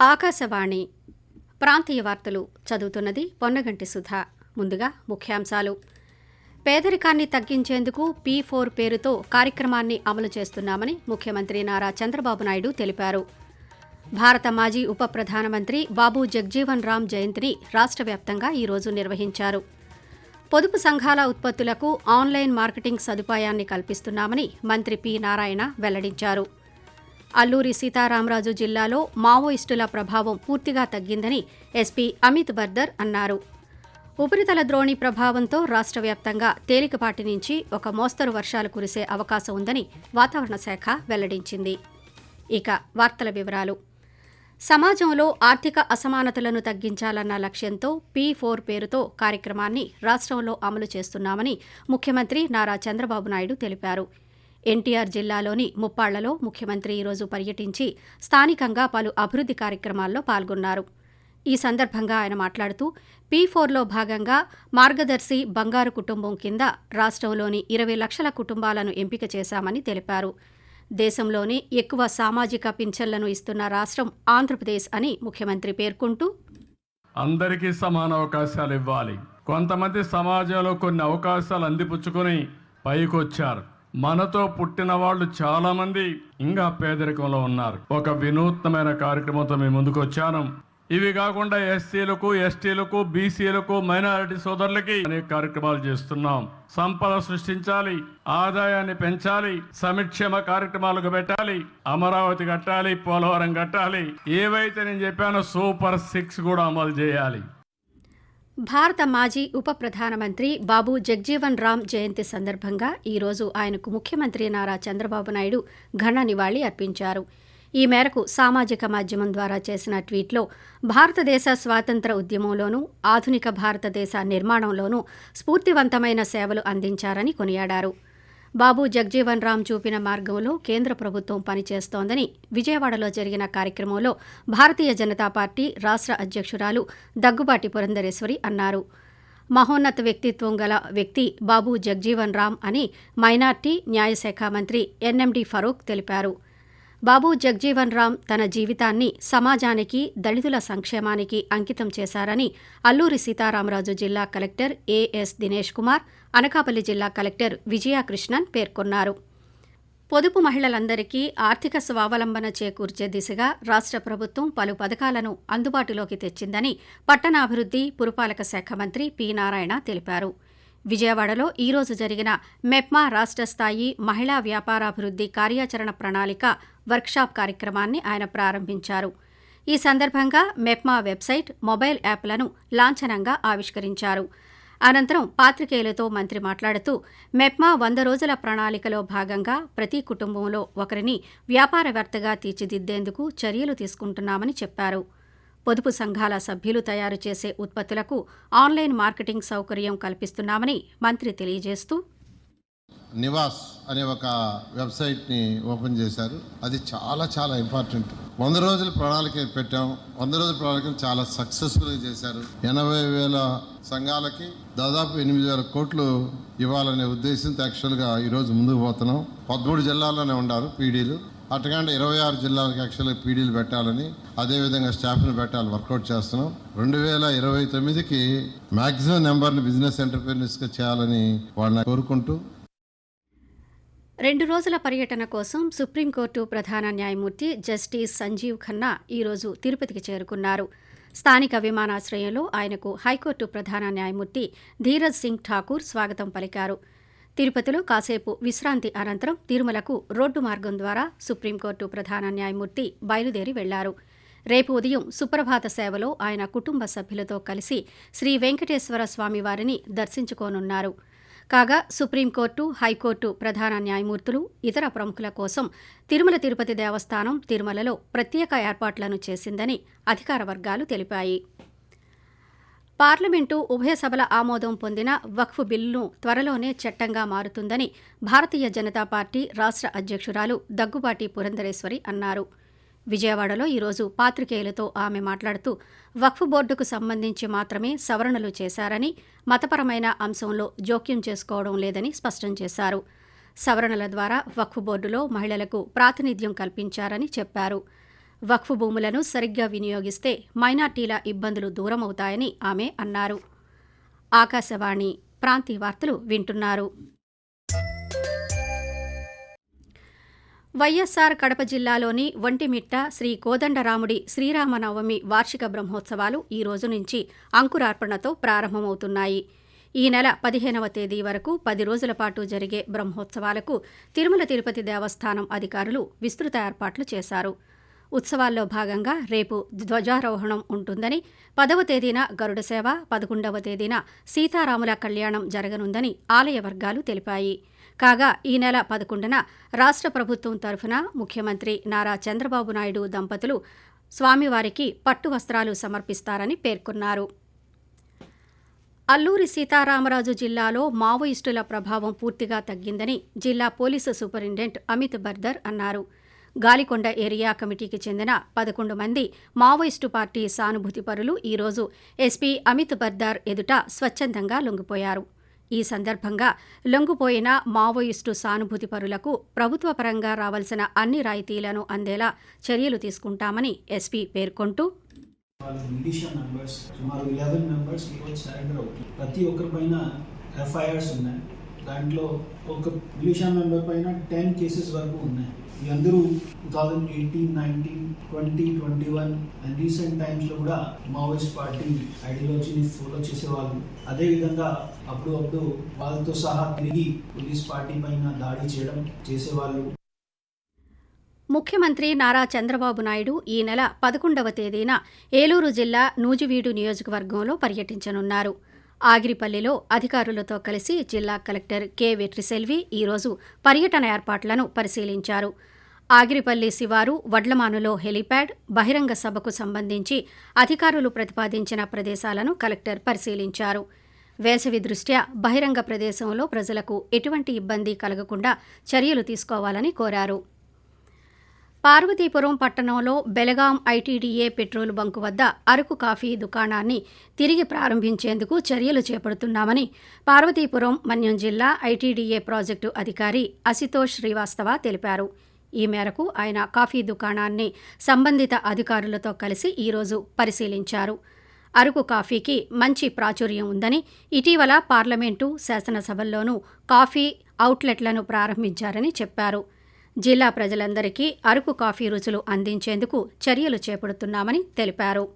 ఆకాశవాణి ప్రాంతీయ వార్తలు చదువుతున్నది పొన్నగంటి సుధా. ముందుగా ముఖ్యాంశాలు. పేదరికాన్ని తగ్గించేందుకు పీ ఫోర్ పేరుతో కార్యక్రమాన్ని అమలు చేస్తున్నామని ముఖ్యమంత్రి నారా చంద్రబాబు నాయుడు తెలిపారు. భారత మాజీ ఉప ప్రధానమంత్రి బాబు జగ్జీవన్ రామ్ జయంతిని రాష్ట్ర వ్యాప్తంగా ఈరోజు నిర్వహించారు. పొదుపు సంఘాల ఉత్పత్తులకు ఆన్లైన్ మార్కెటింగ్ సదుపాయాన్ని కల్పిస్తున్నామని మంత్రి పి. నారాయణ వెల్లడించారు. అల్లూరి సీతారామరాజు జిల్లాలో మావోయిస్టుల ప్రభావం పూర్తిగా తగ్గిందని ఎస్పీ అమిత్ బర్దర్ అన్నారు. ఉపరితల ద్రోణి ప్రభావంతో రాష్ట్ర వ్యాప్తంగా తేలికపాటి నుంచి ఒక మోస్తరు వర్షాలు కురిసే అవకాశం ఉందని వాతావరణ శాఖ వెల్లడించింది. ఇక వార్తల వివరాలు. సమాజంలో ఆర్థిక అసమానతలను తగ్గించాలన్న లక్ష్యంతో పీ ఫోర్ పేరుతో కార్యక్రమాన్ని రాష్ట్రంలో అమలు చేస్తున్నామని ముఖ్యమంత్రి నారా చంద్రబాబు నాయుడు తెలిపారు. ఎన్టీఆర్ జిల్లాలోని ముప్పాళ్ళలో ముఖ్యమంత్రి ఈరోజు పర్యటించి స్థానికంగా పలు అభివృద్ధి కార్యక్రమాల్లో పాల్గొన్నారు. ఈ సందర్భంగా ఆయన మాట్లాడుతూ పీ ఫోర్లో భాగంగా మార్గదర్శి బంగారు కుటుంబం కింద రాష్ట్రంలోని ఇరవై లక్షల కుటుంబాలను ఎంపిక చేశామని తెలిపారు. దేశంలోనే ఎక్కువ సామాజిక పింఛన్లను ఇస్తున్న రాష్ట్రం ఆంధ్రప్రదేశ్ అని ముఖ్యమంత్రి పేర్కొంటూ అందరికీ సమాన అవకాశాలు ఇవ్వాలి. కొంతమంది సమాజంలో కొన్ని అవకాశాలు అందిపుచ్చుకొని పైకొచ్చారు. మనతో పుట్టిన వాళ్ళు చాలా మంది ఇంకా పేదరికంలో ఉన్నారు. ఒక వినూత్నమైన కార్యక్రమంతో మేము ముందుకు వచ్చాను ఇవి కాకుండా ఎస్సీలకు ఎస్టీలకు బీసీలకు మైనారిటీ సోదరులకి అనేక కార్యక్రమాలు చేస్తున్నాం. సంపద సృష్టించాలి ఆదాయాన్ని పెంచాలి సంక్షేమ కార్యక్రమాలకు పెట్టాలి అమరావతి కట్టాలి పోలవరం కట్టాలి. ఏవైతే నేను చెప్పానో సూపర్ సిక్స్ కూడా అమలు చేయాలి. భారత మాజీ ఉప ప్రధానమంత్రి బాబు జగ్జీవన్ రామ్ జయంతి సందర్భంగా ఈరోజు ఆయనకు ముఖ్యమంత్రి నారా చంద్రబాబు నాయుడు ఘన నివాళి అర్పించారు. ఈ మేరకు సామాజిక మాధ్యమం ద్వారా చేసిన ట్వీట్లో భారతదేశ స్వాతంత్ర ఉద్యమంలోనూ ఆధునిక భారతదేశ నిర్మాణంలోనూ స్ఫూర్తివంతమైన సేవలు అందించారని కొనియాడారు. బాబు జగ్జీవన్ రామ్ చూపిన మార్గంలో కేంద్ర ప్రభుత్వం పనిచేస్తోందని విజయవాడలో జరిగిన కార్యక్రమంలో భారతీయ జనతా పార్టీ రాష్ట్ర అధ్యక్షురాలు దగ్గుబాటి పురంధరేశ్వరి అన్నారు. మహోన్నత వ్యక్తిత్వం గల వ్యక్తి బాబు జగ్జీవన్ రామ్ అని మైనార్టీ న్యాయశాఖ మంత్రి ఎన్ఎండి ఫరూక్ తెలిపారు. బాబు జగ్జీవన్ రామ్ తన జీవితాన్ని సమాజానికి దళితుల సంక్షేమానికి అంకితం చేశారని అల్లూరి సీతారామరాజు జిల్లా కలెక్టర్ ఏఎస్ దినేష్ కుమార్ అనకాపల్లి జిల్లా కలెక్టర్ విజయకృష్ణన్ పేర్కొన్నారు. పొదుపు మహిళలందరికీ ఆర్థిక స్వావలంబన చేకూర్చే దిశగా రాష్ట్ర ప్రభుత్వం పలు పథకాలను అందుబాటులోకి తెచ్చిందని పట్టణాభివృద్ధి పురపాలక శాఖ మంత్రి పి నారాయణ తెలిపారు. విజయవాడలో ఈరోజు జరిగిన మెప్మా రాష్ట్ర స్థాయి మహిళా వ్యాపారాభివృద్ధి కార్యాచరణ ప్రణాళిక వర్క్షాప్ కార్యక్రమాన్ని ఆయన ప్రారంభించారు. ఈ సందర్భంగా మెప్మా వెబ్సైట్ మొబైల్ యాప్లను లాంఛనంగా ఆవిష్కరించారు. అనంతరం పాత్రికేయులతో మంత్రి మాట్లాడుతూ మెప్మా వంద రోజుల ప్రణాళికలో భాగంగా ప్రతి కుటుంబంలో ఒకరిని వ్యాపారవేత్తగా తీర్చిదిద్దేందుకు చర్యలు తీసుకుంటున్నామని చెప్పారు. పొదుపు సంఘాల సభ్యులు తయారు చేసే ఉత్పత్తులకు ఆన్లైన్ మార్కెటింగ్ సౌకర్యం కల్పిస్తున్నామని మంత్రి తెలియజేస్తూ నివాస్ అనే ఒక వెబ్సైట్ని ఓపెన్ చేశారు. అది చాలా చాలా ఇంపార్టెంట్. వంద రోజుల ప్రణాళిక పెట్టాం. వంద రోజుల ప్రణాళికను చాలా సక్సెస్ఫుల్గా చేశారు. ఎనభై వేల సంఘాలకి దాదాపు ఎనిమిది వేల కోట్లు ఇవ్వాలనే ఉద్దేశంతో యాక్చువల్గా ఈరోజు ముందుకు పోతున్నాం. పదమూడు జిల్లాల్లోనే ఉన్నారు పీడీలు. అటుకంటే ఇరవై ఆరు జిల్లాలకు యాక్చువల్గా పీడీలు పెట్టాలని అదేవిధంగా స్టాఫ్ని పెట్టాలి వర్కౌట్ చేస్తున్నాం. రెండు వేల ఇరవై తొమ్మిదికి మ్యాక్సిమం నెంబర్ని బిజినెస్ ఎంటర్ప్రీనర్స్గా చేయాలని వాళ్ళని కోరుకుంటూ. రెండు రోజుల పర్యటన కోసం సుప్రీంకోర్టు ప్రధాన న్యాయమూర్తి జస్టిస్ సంజీవ్ ఖన్నా ఈరోజు తిరుపతికి చేరుకున్నారు. స్థానిక విమానాశ్రయంలో ఆయనకు హైకోర్టు ప్రధాన న్యాయమూర్తి ధీరజ్ సింగ్ ఠాకూర్ స్వాగతం పలికారు. తిరుపతిలో కాసేపు విశ్రాంతి అనంతరం తిరుమలకు రోడ్డు మార్గం ద్వారా సుప్రీంకోర్టు ప్రధాన న్యాయమూర్తి బయలుదేరి వెళ్ళారు. రేపు ఉదయం సుప్రభాత సేవలో ఆయన కుటుంబ సభ్యులతో కలిసి శ్రీ వెంకటేశ్వర స్వామివారిని దర్శించుకోనున్నారు. కాగా సుప్రీంకోర్టు హైకోర్టు ప్రధాన న్యాయమూర్తులు ఇతర ప్రముఖుల కోసం తిరుమల తిరుపతి దేవస్థానం తిరుమలలో ప్రత్యేక ఏర్పాట్లను చేసిందని అధికార వర్గాలు తెలిపాయి. పార్లమెంటు ఉభయ సభల ఆమోదం పొందిన వక్ఫ్ బిల్లును త్వరలోనే చట్టంగా మారుతుందని భారతీయ జనతా పార్టీ రాష్ట్ర అధ్యక్షురాలు దగ్గుబాటి పురంధరేశ్వరి అన్నారు. విజయవాడలో ఈరోజు పాత్రికేయులతో ఆమె మాట్లాడుతూ వక్ఫ్ బోర్డుకు సంబంధించి మాత్రమే సవరణలు చేశారని మతపరమైన అంశంలో జోక్యం చేసుకోవడం లేదని స్పష్టం చేశారు. సవరణల ద్వారా వక్ఫ్ బోర్డులో మహిళలకు ప్రాతినిధ్యం కల్పించారని చెప్పారు. వక్ఫ్ భూములను సరిగ్గా వినియోగిస్తే మైనార్టీల ఇబ్బందులు దూరమవుతాయని ఆమె అన్నారు. ఆకాశవాణి ప్రాంతీయ వార్తలు వింటున్నారు. వైఎస్సార్ కడప జిల్లాలోని ఒంటిమిట్ట శ్రీ కోదండరాముడి శ్రీరామనవమి వార్షిక బ్రహ్మోత్సవాలు ఈ రోజు నుంచి అంకురార్పణతో ప్రారంభమవుతున్నాయి. ఈ నెల పదిహేనవ తేదీ వరకు పది రోజుల పాటు జరిగే బ్రహ్మోత్సవాలకు తిరుమల తిరుపతి దేవస్థానం అధికారులు విస్తృత ఏర్పాట్లు చేశారు. ఉత్సవాల్లో భాగంగా రేపు ధ్వజారోహణం ఉంటుందని పదవ తేదీన గరుడ సేవ పదకొండవ తేదీన సీతారాముల కళ్యాణం జరగనుందని ఆలయ వర్గాలు తెలిపాయి. కాగా ఈ నెల పదకొండున రాష్ట్ర ప్రభుత్వం తరఫున ముఖ్యమంత్రి నారా చంద్రబాబు నాయుడు దంపతులు స్వామివారికి పట్టు వస్త్రాలు సమర్పిస్తారని పేర్కొన్నారు. అల్లూరి సీతారామరాజు జిల్లాలో మావోయిస్టుల ప్రభావం పూర్తిగా తగ్గిందని జిల్లా పోలీసు సూపరింటెండెంట్ అమిత్ బర్దర్ అన్నారు. గాలికొండ ఏరియా కమిటీకి చెందిన పదకొండు మంది మావోయిస్టు పార్టీ సానుభూతి పరులు ఈరోజు ఎస్పీ అమిత్ బర్దార్ ఎదుట స్వచ్ఛందంగా లొంగిపోయారు. ఈ సందర్భంగా లొంగిపోయిన మావోయిస్టు సానుభూతి పరులకు ప్రభుత్వ పరంగా రావాల్సిన అన్ని రాయితీలను అందేలా చర్యలు తీసుకుంటామని ఎస్పీ పేర్కొంటూ మిలిషియా మెంబర్స్ సుమారు ఇలెవెన్ మెంబర్స్ ఈరోజు సరెండర్ అవుతుంది. ప్రతి ఒక్కరి పైన ఎఫ్ఐఆర్స్ ఉన్నాయి. దాంట్లో ఒక మిలిషియా మెంబర్ పైన టెన్ కేసెస్ వరకు ఉన్నాయి. ఈ అందరూ two thousand eighteen nineteen twenty twenty one and recent టైమ్స్లో కూడా మావోయిస్ట్ పార్టీ ఐడియాలజీని ఫాలో చేసేవాళ్ళు. అదేవిధంగా అప్పుడు అప్పుడు వాళ్ళతో సహా తిరిగి పోలీస్ పార్టీ పైన దాడి చేయడం చేసేవాళ్ళు. ముఖ్యమంత్రి నారా చంద్రబాబు నాయుడు ఈ నెల పదకొండవ తేదీన ఏలూరు జిల్లా నూజివీడు నియోజకవర్గంలో పర్యటించనున్నారు. ఆగిరిపల్లిలో అధికారులతో కలిసి జిల్లా కలెక్టర్ కె. వెట్రిసెల్వి ఈరోజు పర్యటన ఏర్పాట్లను పరిశీలించారు. ఆగిరిపల్లి శివారు వడ్లమానులో హెలీప్యాడ్ బహిరంగ సభకు సంబంధించి అధికారులు ప్రతిపాదించిన ప్రదేశాలను కలెక్టర్ పరిశీలించారు. వేసవి దృష్ట్యా బహిరంగ ప్రదేశంలో ప్రజలకు ఎటువంటి ఇబ్బంది కలగకుండా చర్యలు తీసుకోవాలని కోరారు. పార్వతీపురం పట్టణంలో బెలగాం ఐటీడీఏ పెట్రోల్ బంకు వద్ద అరకు కాఫీ దుకాణాన్ని తిరిగి ప్రారంభించేందుకు చర్యలు చేపడుతున్నామని పార్వతీపురం మన్యం జిల్లా ఐటీడీఏ ప్రాజెక్టు అధికారి అసితోష్ శ్రీవాస్తవ తెలిపారు. ఈ మేరకు ఆయన కాఫీ దుకాణాన్ని సంబంధిత అధికారులతో కలిసి ఈరోజు పరిశీలించారు. అరకు కాఫీకి మంచి ప్రాచుర్యం ఉందని ఇటీవల పార్లమెంటు శాసనసభల్లోనూ కాఫీ అవుట్లెట్లను ప్రారంభించారని చెప్పారు. జిల్లా ప్రజలందరికీ అరకు కాఫీ రుచులు అందించేందుకు చర్యలు చేపడుతున్నామని తెలిపారు.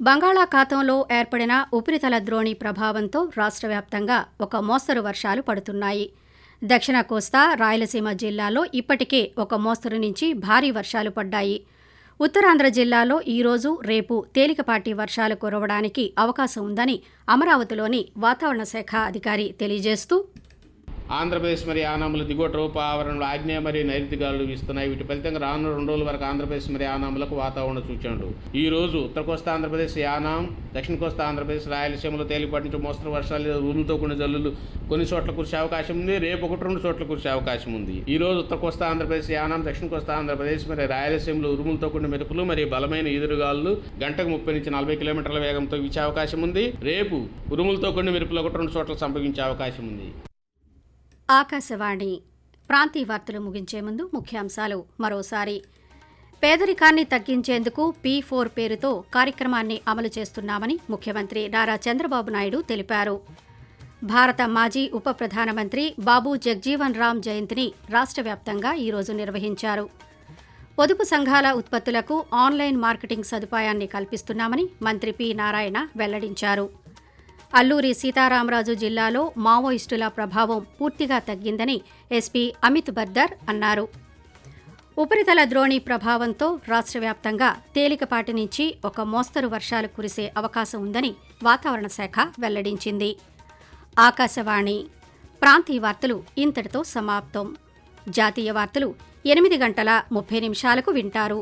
బంగాళాఖాతంలో ఏర్పడిన ఉపరితల ద్రోణి ప్రభావంతో రాష్ట్ర వ్యాప్తంగా ఒక మోస్తరు వర్షాలు పడుతున్నాయి. దక్షిణ కోస్తా రాయలసీమ జిల్లాలో ఇప్పటికే ఒక మోస్తరు నుంచి భారీ వర్షాలు పడ్డాయి. ఉత్తరాంధ్ర జిల్లాలో ఈరోజు రేపు తేలికపాటి వర్షాలు కురవడానికి అవకాశం ఉందని అమరావతిలోని వాతావరణ శాఖ అధికారి తెలియజేస్తూ ఆంధ్రప్రదేశ్ మరి ఆనాములు దిగువట రూప ఆవరణలో ఆగ్నేయ మరియు నైరుతి గాలులు వీస్తున్నాయి. వీటి ఫలితంగా రానున్న రెండు రోజుల వరకు ఆంధ్రప్రదేశ్ మరి ఆనాములకు వాతావరణ సూచనలు ఈ రోజు ఉత్తర కోస్తా ఆంధ్రప్రదేశ్ యానాం దక్షిణ కోస్తా ఆంధ్రప్రదేశ్ రాయలసీమలో తేలిపాటి నుంచి మోస్తరు వర్షాలు లేదా ఉరుములతో కూడిన జల్లులు కొన్ని చోట్ల కురిసే అవకాశం ఉంది. రేపు ఒకటి రెండు చోట్ల కురిసే అవకాశం ఉంది. ఈ రోజు ఉత్తర కోస్తా ఆంధ్రప్రదేశ్ యానాం దక్షిణ కోస్తా ఆంధ్రప్రదేశ్ మరి రాయలసీమలో ఉరుములతో కూడిన మెరుపులు మరియు బలమైన ఈదురుగాలు గంటకు ముప్పై నుంచి నలభై కిలోమీటర్ల వేగంతో వీచే అవకాశం ఉంది. రేపు ఉరుములతో కూడిన మెరుపులు ఒకటి రెండు చోట్ల సంభవించే అవకాశం ఉంది. ఆకాశవాణి ప్రాంతీయ వార్తలు ముగించే ముందు ముఖ్యాంశాలు. మరోసారి పేదరికాన్ని తగ్గించేందుకు పీ ఫోర్ పేరుతో కార్యక్రమాన్ని అమలు చేస్తున్నామని ముఖ్యమంత్రి నారా చంద్రబాబు నాయుడు తెలిపారు. భారత మాజీ ఉప ప్రధానమంత్రి బాబు జగ్జీవన్ రామ్ జయంతిని రాష్ట్ర వ్యాప్తంగా ఈరోజు నిర్వహించారు. పొదుపు సంఘాల ఉత్పత్తులకు ఆన్లైన్ మార్కెటింగ్ సదుపాయాన్ని కల్పిస్తున్నామని మంత్రి పి నారాయణ వెల్లడించారు. అల్లూరి సీతారామరాజు జిల్లాలో మావోయిస్టుల ప్రభావం పూర్తిగా తగ్గిందని ఎస్పీ అమిత్ బర్దర్ అన్నారు. ఉపరితల ద్రోణి ప్రభావంతో రాష్ట్ర వ్యాప్తంగా తేలికపాటి నుంచి ఒక మోస్తరు వర్షాలు కురిసే అవకాశం ఉందని వాతావరణ శాఖ వెల్లడించింది. ఆకాశవాణి ప్రాంతీయ వార్తలు ఇంతటితో సమాప్తం. జాతీయ వార్తలు ఎనిమిది గంటల ముప్పై నిమిషాలకు వింటారు.